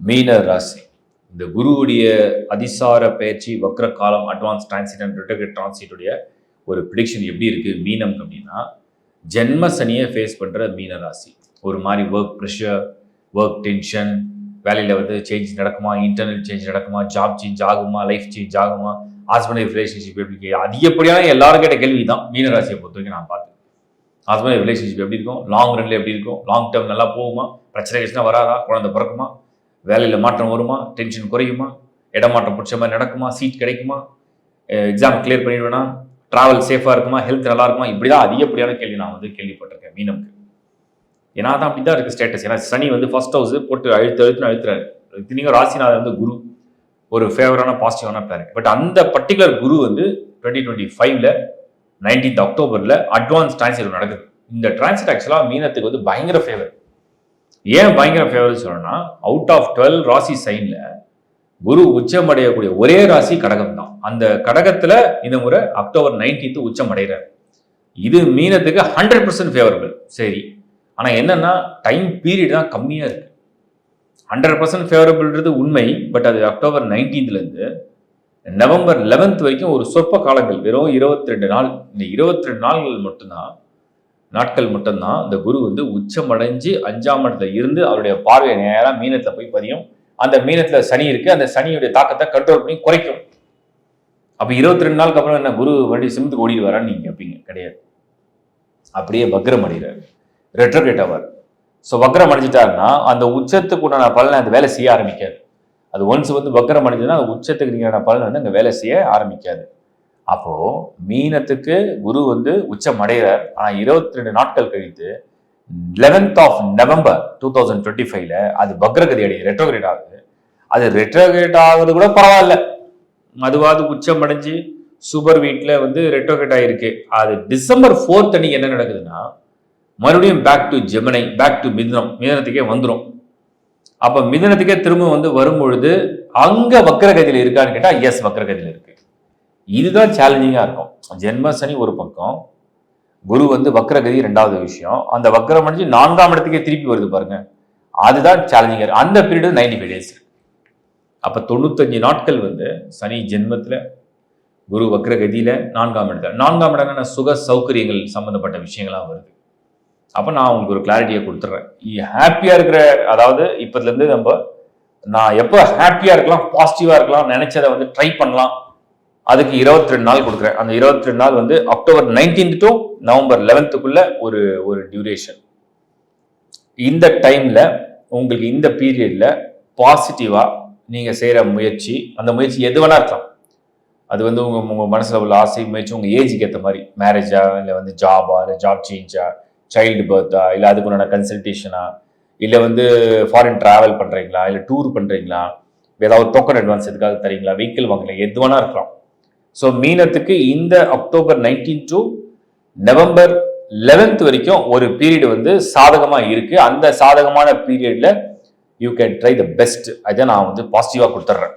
மீன ராசி. இந்த குருவுடைய அதிசார பயிற்சி வக்ர காலம் அட்வான்ஸ் டிரான்சிட் அண்ட் ரிட்டர்கேட் டிரான்சிட்டுடைய ஒரு ப்ரிடிக்ஷன் எப்படி இருக்குது மீனம் அப்படின்னா ஜென்ம சனியை ஃபேஸ் பண்ணுற மீன ராசி. ஒரு மாதிரி ஒர்க் ப்ரெஷர் ஒர்க் டென்ஷன் வேலையில் வந்து சேஞ்ச் நடக்குமா இன்டர்னல் சேஞ்ச் நடக்குமா ஜாப் சேஞ்ச் ஆகுமா லைஃப் சேஞ்ச் ஆகுமா ஹஸ்பண்ட் ஒய்ஃப் ரிலேஷன்ஷிப் எப்படி இருக்கு அதிகப்படியான எல்லாரும் கேட்ட கேள்வி தான் மீன ராசியை பொறுத்த வரைக்கும் நான் பார்த்தேன் ஹஸ்பண்ட் ரிலேஷன்ஷிப் எப்படி இருக்கும் லாங் ரன்ல எப்படி இருக்கும் லாங் டேர்ம் நல்லா போகுமா பிரச்சனை கிச்சனை வராதா குழந்தை பிறக்குமா வேலையில் மாற்றம் வருமா? டென்ஷன் குறையுமா? இடமாற்றம் பிடிச்ச மாதிரி நடக்குமா? சீட் கிடைக்குமா? Exam clear பண்ணிடுவேனா? ட்ராவல் சேஃபாக இருக்குமா? ஹெல்த் நல்லா இருக்குமா? இப்படி தான் அதிகப்படியான கேள்வி நான் வந்து கேள்விப்பட்டிருக்கேன் மீனமுக்கு. ஏன்னா தான் அப்படி தான் இருக்குது ஸ்டேட்டஸ் ஏன்னா சனி வந்து ஃபர்ஸ்ட் ஹவுஸ் போட்டு அழுத்து அழுத்துன்னு அழுத்துறாரு. இத்தனைக்கும் ராசிநாதன் வந்து குரு. ஒரு ஃபேவரான பாசிட்டிவான பிளானட் பட் அந்த பர்டிகுலர் குரு வந்து டுவெண்ட்டி டுவெண்ட்டி ஃபைவ்ல நைன்டீன்த் அக்டோபரில் அட்வான்ஸ் டிரான்சிட் நடக்குது. இந்த டிரான்சிட் ஆக்சுவலாக மீனத்துக்கு வந்து பயங்கர ஃபேவர் ஏன் பயங்கர ஃபேவர் சொல்லணும்னா அவுட் ஆஃப் டுவெல் ராசி சைன்ல குரு உச்சம் அடையக்கூடிய ஒரே ராசி கடகம் தான் அந்த கடகத்துல இந்த முறை அக்டோபர் நைன்டீன்த் உச்சம் அடைகிறார் இது மீனத்துக்கு ஹண்ட்ரட் பர்சன்ட் ஃபேவரபிள் சரி. ஆனால் என்னன்னா டைம் பீரியட் தான் கம்மியாக இருக்கு. ஹண்ட்ரட் பர்சன்ட் ஃபேவரபிள்ன்றது உண்மை. பட் அது அக்டோபர் நைன்டீன்த்லேருந்து நவம்பர் லெவன்த் வரைக்கும் ஒரு சொற்ப காலங்கள் வெறும் இருபத்தி ரெண்டு நாள். இந்த இருபத்தி ரெண்டு நாள்கள் மட்டும்தான் நாட்கள் மட்டும்தான் இந்த குரு வந்து உச்சம் அடைஞ்சு அஞ்சாம் இடத்துல இருந்து அவருடைய பார்வையை நேராக மீனத்தில் போய் பதியும். அந்த மீனத்தில் சனி இருக்கு. அந்த சனியுடைய தாக்கத்தை கண்ட்ரோல் பண்ணி குறைக்கும். அப்போ இருபத்தி ரெண்டு நாளுக்கு அப்புறம் என்ன? குரு வண்டி சிமத்துக்கு ஓடிடுவாரான்னு நீங்கள் கேட்பீங்க கிடையாது. அப்படியே வக்ரம் அடைகிறார். ரெட்ரோகேட் ஆவார். ஸோ வக்ரம் அடைஞ்சிட்டாருன்னா அந்த உச்சத்துக்கு உண்டான பலனை அந்த வேலை செய்ய ஆரம்பிக்காது. அது ஒன்ஸ் வந்து வக்ரம் அடைஞ்சதுன்னா அந்த உச்சத்துக்கு நீங்க பலன் வந்து அங்கே வேலை செய்ய ஆரம்பிக்காது. அப்போ மீனத்துக்கு குரு வந்து உச்சம் அடைகிறார் ஆனா இருபத்தி ரெண்டு நாட்கள் கழித்து eleventh of November two thousand twenty ஃபைவ்ல அது பக்ரகதி அடி ரெட்ரோகிரேட் ஆகுது. அது ரெட்ரோகிரேட் ஆகுது கூட பரவாயில்ல. அதுவாது உச்சம் அடைஞ்சு சூப்பர் வீட்டில் வந்து ரெட்ரோகிரேட் ஆகிருக்கு அது டிசம்பர் ஃபோர்த் அன்னைக்கு என்ன நடக்குதுன்னா மறுபடியும் பேக் டு ஜெமனை பேக் டு மிதனம் மிதனத்துக்கே வந்துடும் அப்போ மிதனத்துக்கே திரும்ப வந்து வரும்பொழுது அங்க வக்ரகதியில் இருக்கான்னு கேட்டால் எஸ் வக்ரகதியில் இருக்கு. இதுதான் சேலஞ்சிங்காக இருக்கும். ஜென்ம சனி ஒரு பக்கம். குரு வந்து வக்ரகதி ரெண்டாவது விஷயம். அந்த வக்ரம் அடைஞ்சு நான்காம் இடத்துக்கே திருப்பி வருது பாருங்க. அதுதான் சேலஞ்சிங்காக இருக்கு. அந்த பீரியடு நைன்டி ஃபைவ் டேஸ் அப்போ தொண்ணூத்தஞ்சு நாட்கள் வந்து சனி ஜென்மத்தில் குரு வக்ரகதியில் நான்காம் இடத்துல. நான்காம் இடம் சுக சௌகரியங்கள் சம்மந்தப்பட்ட விஷயங்களாக வருது. அப்போ நான் உங்களுக்கு ஒரு கிளாரிட்டியை கொடுத்துட்றேன் ஹாப்பியாக இருக்கிற அதாவது இப்போதுலேருந்து நம்ம நான் எப்போ ஹாப்பியாக இருக்கலாம் பாசிட்டிவாக இருக்கலாம் நினச்சதை வந்து ட்ரை பண்ணலாம். அதுக்கு இருபத்தி ரெண்டு நாள் கொடுக்குறேன். அந்த இருபத்தி ரெண்டு நாள் வந்து அக்டோபர் நைன்டீன் டு நவம்பர் லெவன்த்துக்குள்ள ஒரு ஒரு டியூரேஷன் இந்த டைம்ல உங்களுக்கு இந்த பீரியட்ல பாசிட்டிவா நீங்க செய்யற முயற்சி அந்த முயற்சி எது வேணா இருக்கலாம். அது வந்து உங்க உங்க மனசுல உள்ள ஆசை முயற்சி உங்க ஏஜுக்கு ஏற்ற மாதிரி. மேரேஜா இல்லை வந்து ஜாபா இல்லை ஜாப் சேஞ்சா சைல்டு பர்த்தா இல்லை அதுக்குண்டான கன்சல்டேஷனா இல்லை வந்து ஃபாரின் டிராவல் பண்றீங்களா இல்லை டூர் பண்றீங்களா ஏதாவது டோக்கன் அட்வான்ஸ் எதுக்காக தரீங்களா வெஹிக்கிள் வாங்கலாம் எது வேணா இருக்கலாம். ஸோ மீனத்துக்கு இந்த October nineteen to November eleventh வரைக்கும் ஒரு பீரியட் வந்து சாதகமாக இருக்குது அந்த சாதகமான பீரியடில் you can try the best அதை நான் வந்து பாசிட்டிவாக கொடுத்துட்றேன்